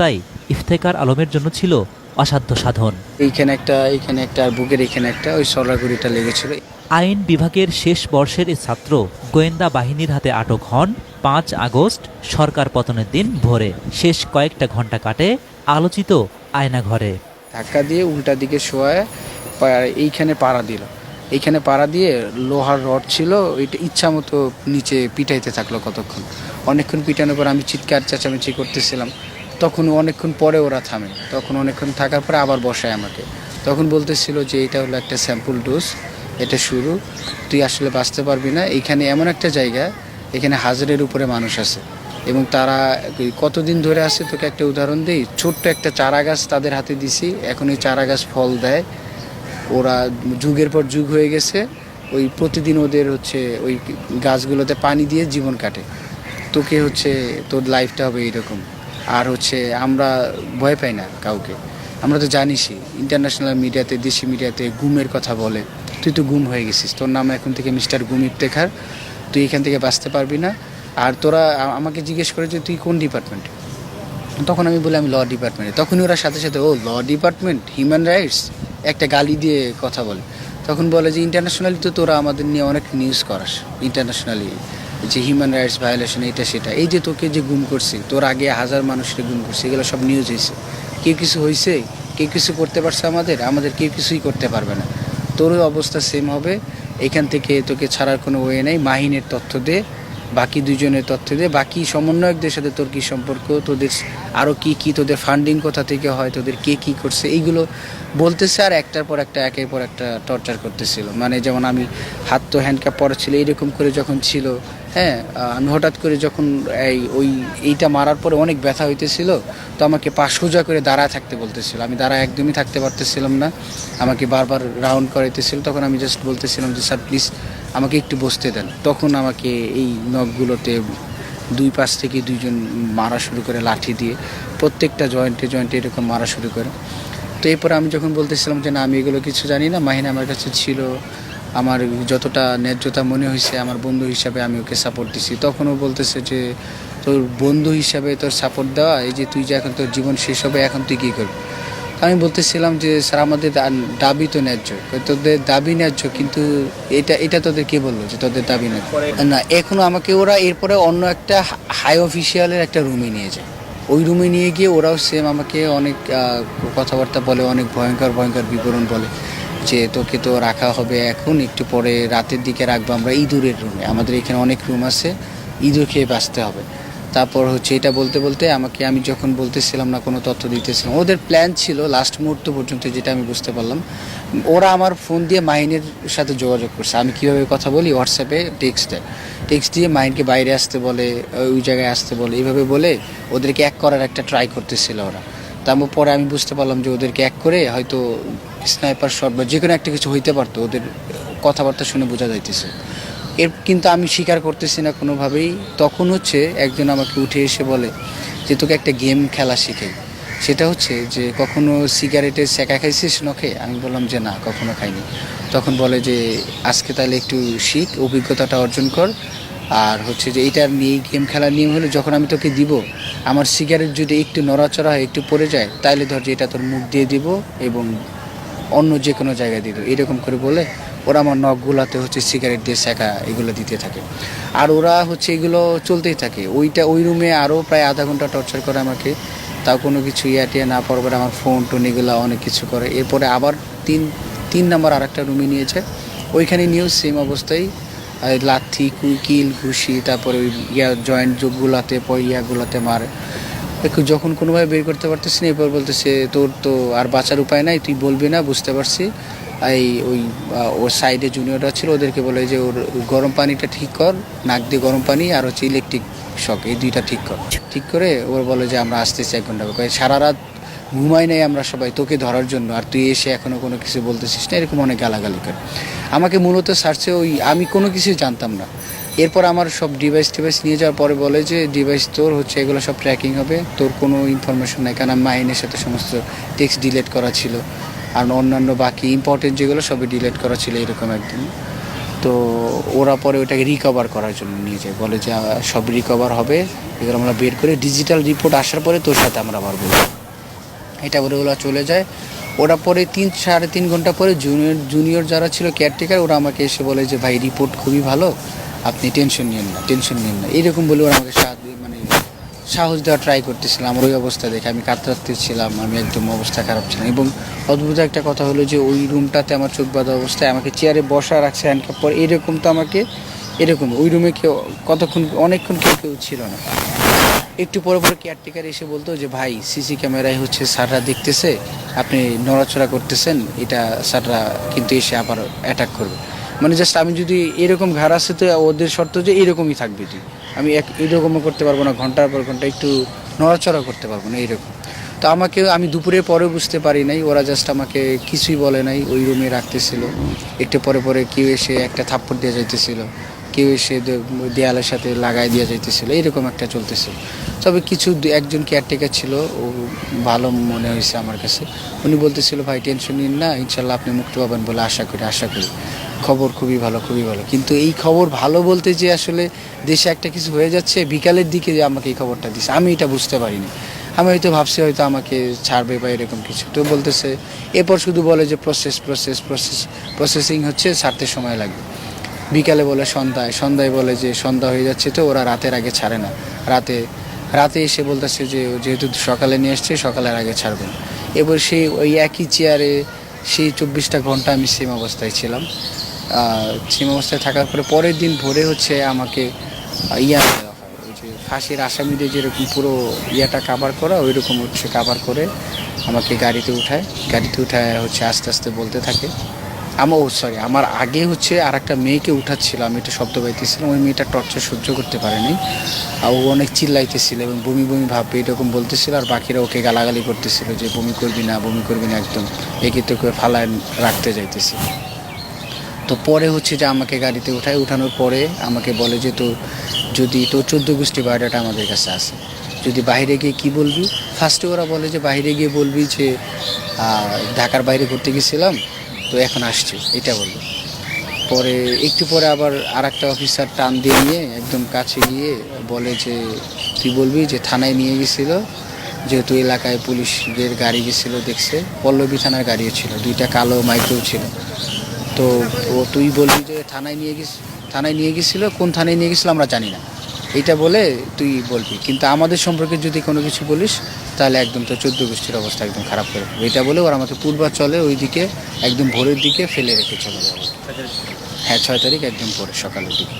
তাই ইফতেকার আলমের জন্য ছিল অসাধ্য সাধন। এইখানে একটা এইখানে একটা বুকের এখানে একটা ওই সরাগুড়িটা লেগেছিল। আইন বিভাগের শেষ বর্ষের এই ছাত্র গোয়েন্দা বাহিনীর হাতে আটক হন পাঁচ আগস্ট সরকার পতনের দিন ভোরে। শেষ কয়েকটা ঘণ্টা কাটে আলোচিত আয়নাঘরে ধাক্কা দিয়ে উল্টা দিকে শোয়ায় এইখানে পাড়া দিল। এইখানে পাড়া দিয়ে লোহার রড ছিল ওইটা ইচ্ছা মতো নিচে পিটাইতে থাকল কতক্ষণ। অনেকক্ষণ পিটানোর পর আমি চিৎকার চেঁচামেচি করতেছিলাম। তখন অনেকক্ষণ পরে ওরা থামে তখন অনেকক্ষণ থাকার পরে আবার বসায় আমাকে। তখন বলতেছিল যে এটা হলো একটা স্যাম্পল ডোজ এটা শুরু। তুই আসলে বাঁচতে পারবি না। এইখানে এমন একটা জায়গা, এখানে হাজারের উপরে মানুষ আছে। এবং তারা কতদিন ধরে আছে তোকে একটা উদাহরণ দিই? ছোট্ট একটা চারা গাছ তাদের হাতে দিছি। এখন ওই চারা গাছ ফল দেয়। ওরা যুগের পর যুগ হয়ে গেছে। ওই প্রতিদিন ওদের হচ্ছে ওই গাছগুলোতে পানি দিয়ে জীবন কাটে। তোকে হচ্ছে তোর লাইফটা হবে এইরকম। আর হচ্ছে আমরা ভয় পাই না কাউকে। আমরা তো জানিসই ইন্টারন্যাশনাল মিডিয়াতে দেশি মিডিয়াতে গুমের কথা বলে। তুই তো গুম হয়ে গেছিস, তোর নাম এখন থেকে মিস্টার গুম ইফতেখার তুই এখান থেকে বাঁচতে পারবি না। আর তোরা আমাকে জিজ্ঞেস করে যে তুই কোন ডিপার্টমেন্টে তখন আমি বলি, আমি ল ডিপার্টমেন্টে তখনই ওরা সাথে সাথে, ও ল ডিপার্টমেন্ট হিউম্যান রাইটস একটা গালি দিয়ে কথা বলে। তখন বলে যে ইন্টারন্যাশনালি তো তোরা আমাদের নিয়ে অনেক নিউজ করাস ইন্টারন্যাশনালি যে হিউম্যান রাইটস ভায়োলেশন এটা সেটা। এই যে তোকে যে গুম করছে, তোর আগে হাজার মানুষকে গুম করছে, এগুলো সব নিউজ হয়েছে কেউ কিছু হয়েছে কেউ কিছু করতে পারছে আমাদের? আমাদের কেউ কিছুই করতে পারবে না। তোরও অবস্থা সেম হবে। এখান থেকে তোকে ছাড়ার কোনো ওয়ে নেই। মাহিনের তথ্য দে। বাকি দুজনের তথ্য দিয়ে। বাকি সমন্বয়কদের সাথে তোর কী সম্পর্ক? তোদের আরও কি কি? তোদের ফান্ডিং কোথা থেকে হয়? তোদের কে কি করছে? এইগুলো বলতেছে আর একটার পর একটা, একের পর একটা টর্চার করতেছিল। মানে যেমন আমি হাত তো হ্যান্ডকাপ পরা ছিল, এইরকম করে যখন ছিল হ্যাঁ আমি হঠাৎ করে যখন এই, ওই, এইটা মারার পরে অনেক ব্যথা হইতেছিল, তো আমাকে পা সোজা করে দাঁড়ায় থাকতে বলতেছিল। আমি দাঁড়া একদমই থাকতে পারতেছিলাম না। আমাকে বারবার রাউন্ড করাইতেছিল। তখন আমি জাস্ট বলতেছিলাম যে, স্যার প্লিজ আমাকে একটু বসতে দেন। তখন আমাকে এই নখগুলোতে দুই পাশ থেকে দুইজন মারা শুরু করে লাঠি দিয়ে প্রত্যেকটা জয়েন্টে জয়েন্টে এরকম মারা শুরু করে। তো এরপরে আমি যখন বলতেছিলাম যে, না, আমি এগুলো কিছু জানি না, মাহিনা আমার কাছে ছিল, আমার যতটা ন্যায্যতা মনে হয়েছে, আমার বন্ধু হিসাবে আমি ওকে সাপোর্ট দিছি। তখনও বলতেছে যে, তোর বন্ধু হিসাবে তোর সাপোর্ট দেওয়া, এই যে তুই যে এখন তোর জীবন শেষ হবে, এখন তুই কী করবি? আমি বলতেছিলাম যে, স্যার, আমাদের দাবি তো ন্যায্য। তোদের দাবি ন্যায্য, কিন্তু এটা এটা তোদের কে বলল যে, তোদের দাবি ন্যায্য? না, এখনও আমাকে ওরা এরপরে অন্য একটা হাই অফিসিয়ালের একটা রুমে নিয়ে যায়। ওই রুমে নিয়ে গিয়ে ওরাও সেম আমাকে অনেক কথাবার্তা বলে, অনেক ভয়ঙ্কর ভয়ঙ্কর বিবরণ বলে যে, তোকে তো রাখা হবে এখন, একটু পরে রাতের দিকে রাখব আমরা ইঁদুরের রুমে। আমাদের এখানে অনেক রুম আছে, ইঁদুর খেয়ে বাঁচতে হবে। তারপর হচ্ছে এটা বলতে বলতে আমাকে, আমি যখন বলতেছিলাম না কোনো তথ্য দিতেছিলাম, ওদের প্ল্যান ছিল লাস্ট মুহূর্ত পর্যন্ত যেটা আমি বুঝতে পারলাম, ওরা আমার ফোন দিয়ে মাইনের সাথে যোগাযোগ করছে। আমি কীভাবে কথা বলি? হোয়াটসঅ্যাপে টেক্সট টেক্সট দিয়ে মাইনকে বাইরে আসতে বলে, ওই জায়গায় আসতে বলে, এইভাবে বলে ওদেরকে এক করার একটা ট্রাই করতেছিল ওরা। তারপর পরে আমি বুঝতে পারলাম যে ওদেরকে এক করে হয়তো স্নাইপার শট বা যে কোনো একটা কিছু হইতে পারতো, ওদের কথাবার্তা শুনে বোঝা যাইতেছে। এর কিন্তু আমি স্বীকার করতেছি না কোনোভাবেই। তখন হচ্ছে একজন আমাকে উঠে এসে বলে যে, তোকে একটা গেম খেলা শিখে। সেটা হচ্ছে যে, কখনো সিগারেটের সেকা খাইছিস নখে? আমি বললাম যে, না, কখনো খাইনি। তখন বলে যে, আজকে তাহলে একটু শিখ, অভিজ্ঞতাটা অর্জন কর। আর হচ্ছে যে, এইটার নিয়ে গেম খেলার নিয়ম হলো, যখন আমি তোকে দিব, আমার সিগারেট যদি একটু নড়াচড়া হয়, একটু পড়ে যায়, তাহলে ধর যে, এটা তোর মুখ দিয়ে দিব এবং অন্য যে কোনো জায়গায় দিত এরকম করে বলে ওরা আমার নখগুলাতে হচ্ছে সিগারেট দিয়ে শেখা এগুলো দিতে থাকে। আর ওরা হচ্ছে এগুলো চলতেই থাকে। ওইটা ওই রুমে আরও প্রায় আধা ঘণ্টা টর্চার করে আমাকে। তাও কোনো কিছু ইয়া টিয়া না পরে আমার ফোন টোন এগুলো অনেক কিছু করে। এরপরে আবার তিন তিন নাম্বার আর একটা রুমে নিয়েছে। ওইখানে নিয়েও সেম অবস্থায় লাথি কুইকিল ঘুষি, তারপরে ওই ইয়া জয়েন্ট যোগগুলাতে ইয়াগুলাতে মারে। একটু যখন কোনোভাবে বের করতে পারতেছি না, এরপর বলতেছে, তোর তো আর বাঁচার উপায় নাই, তুই বলবি না, বুঝতে পারছি। এই ওই ওর সাইডে জুনিয়ররা ছিল, ওদেরকে বলে যে ওর গরম পানিটা ঠিক কর, নাক দিয়ে গরম পানি আর হচ্ছে ইলেকট্রিক শক এই দুইটা ঠিক কর। ঠিক করে ওর বলে যে আমরা আসতেছি এক ঘণ্টা। সারা রাত ঘুমাই নাই আমরা সবাই তোকে ধরার জন্য আর তুই এসে এখনও কোনো কিছু বলতেছিস না, এরকম অনেক গালাগালি করে। আমাকে মূলত সার্চে ওই, আমি কোনো কিছুই জানতাম না। এরপর আমার সব ডিভাইস টিভাইস নিয়ে যাওয়ার পরে বলে যে ডিভাইস তোর হচ্ছে এগুলো সব ট্র্যাকিং হবে, তোর কোনো ইনফরমেশন নাই, কারণ মাইনের সাথে সমস্ত টেক্সট ডিলেট করা ছিল। আর অন্যান্য বাকি ইম্পর্টেন্ট যেগুলো সবই ডিলেট করা ছিল এরকম একদিন তো ওরা পরে ওটাকে রিকভার করার জন্য নিয়ে যায়। বলে যে সব রিকভার হবে। এগুলো আমরা বের করে ডিজিটাল রিপোর্ট আসার পরে তোর সাথে আমরা আবার বলব। এটা বলে ওরা চলে যায়। ওরা পরে তিন, সাড়ে তিন ঘণ্টা পরে জুনিয়র জুনিয়র যারা ছিল কেয়ারটেকার ওরা আমাকে এসে বলে যে, ভাই রিপোর্ট খুবই ভালো। আপনি টেনশন নিন না টেনশন নিন না। এইরকম বলে ওরা আমাকে সাহায্য সাহস দেওয়া ট্রাই করতেছিলাম, ওই অবস্থা দেখে আমি কাতরাতে ছিলাম, আমি একদম অবস্থা খারাপ ছিলাম। এবং অদ্ভুত একটা কথা হলো যে ওই রুমটাতে আমার চোখ বাঁধা অবস্থায় আমাকে চেয়ারে বসা রাখছে হ্যান্ডকাপ পর, এরকম তো আমাকে, এরকম, ওই রুমে কেউ, কতক্ষণ, অনেকক্ষণ কেউ কেউ ছিল না। একটু পরে পরে কেয়ারটেকার এসে বলতো যে, ভাই সিসি ক্যামেরায় হচ্ছে স্যাররা দেখতেছে, আপনি নড়াচড়া করতেছেন, এটা স্যাররা কিন্তু এসে আবার অ্যাটাক করবে। মানে জাস্ট আমি যদি এরকম ঘাড় আসে তো ওদের শর্ত যে এরকমই থাকবে তুই আমি এক এরকমও করতে পারব না, ঘণ্টার পর ঘণ্টা একটু নড়াচড়া করতে পারব না এইরকম। তো আমাকে, আমি দুপুরে পরে বুঝতে পারি নাই, ওরা জাস্ট আমাকে কিছুই বলে নাই, ওই রুমে রাখতেছিল। একটু পরে পরে কেউ এসে একটা থাপ্পড় দিয়ে যাইতেছিল, কেউ এসে দেয়ালের সাথে লাগাই দিয়ে যাইতেছিল এরকম একটা চলতেছিল। তবে কিছু একজন কেয়ারটেকার ছিল, ও ভালো মনে হয়েছে আমার কাছে। উনি বলতেছিল, ভাই টেনশন নিন না, ইনশাল্লাহ আপনি মুক্তি পাবেন বলে আশা করি আশা করি। খবর খুবই ভালো খুবই ভালো। কিন্তু এই খবর ভালো বলতে যে আসলে দেশে একটা কিছু হয়ে যাচ্ছে, বিকালের দিকে যে আমাকে এই খবরটা দিছে, আমি এটা বুঝতে পারিনি। আমি হয়তো ভাবছি হয়তো আমাকে ছাড়বে বা এরকম কিছু। তো বলতেছে, এরপর শুধু বলে যে প্রসেস প্রসেস প্রসেস প্রসেসিং হচ্ছে, ছাড়তে সময় লাগবে। বিকালে বলে সন্ধ্যায় সন্ধ্যায় বলে যে সন্ধ্যা হয়ে যাচ্ছে, তো ওরা রাতের আগে ছাড়ে না। রাতে রাতে এসে বলতেছে যে যেহেতু সকালে নিয়ে এসছে সকালের আগে ছাড়বে এবার সেই ওই একই চেয়ারে সেই চব্বিশটা ঘণ্টা আমি সেম অবস্থায় ছিলাম। সেম অবস্থায় থাকার পরে পরের দিন ভোরে হচ্ছে আমাকে ইয়া দেওয়া হয়। ওই যে ফাঁসির আসামিদের যেরকম পুরো ইয়াটা কাভার করা ওই রকম হচ্ছে কাভার করে আমাকে গাড়িতে উঠায়। গাড়িতে উঠায় হচ্ছে আস্তে আস্তে বলতে থাকে। আমার সরি আমার আগে হচ্ছে আর একটা মেয়েকে উঠাচ্ছিল, আমি একটা শব্দ পাইতেছিলাম, ওই মেয়েটা টর্চার সহ্য করতে পারেনি। আর ও অনেক চিল্লাইতেছিল এবং বমি বমি ভাববে এরকম বলতেছিল, আর বাকিরা ওকে গালাগালি করতেছিল যে বমি করবি না, বমি করবি না একদম। একে তোকে ফালায় রাখতে যাইতেছি। তো পরে হচ্ছে যে আমাকে গাড়িতে উঠায়, উঠানোর পরে আমাকে বলে যে তো যদি তোর চোদ্দ গোষ্ঠী বায়োডাটা আমাদের কাছে আছে, যদি বাইরে গিয়ে কি বলবি? ফার্স্টে ওরা বলে যে বাইরে গিয়ে বলবি যে ঢাকার বাইরে ঘুরতে গেছিলাম, তো এখন আসছি, এটা বলব পরে একটু পরে আবার আর একটা অফিসার টান দিয়ে নিয়ে একদম কাছে গিয়ে বলে যে তুই বলবি? যে থানায় নিয়ে গেছিল, যেহেতু এলাকায় পুলিশদের গাড়ি গেছিল দেখছে, পল্লবী থানার গাড়িও ছিল, দুইটা কালো মাইক্রো ছিল। তো ও তুই বলবি যে থানায় নিয়ে গেছিস থানায় নিয়ে গেছিল কোন থানায় নিয়ে গেছিল আমরা জানি না। এটা বলে তুই বলবি। কিন্তু আমাদের সম্পর্কে যদি কোনো কিছু বলিস তাহলে একদম তো চোদ্দ গোষ্ঠীর অবস্থা একদম খারাপ করে। এটা বলে ওরা আমাকে পূর্বাচলে ওই দিকে একদম ভোরের দিকে ফেলে রেখে চলে যাবে। হ্যাঁ ছয় তারিখ একদম পরে সকালের দিকে।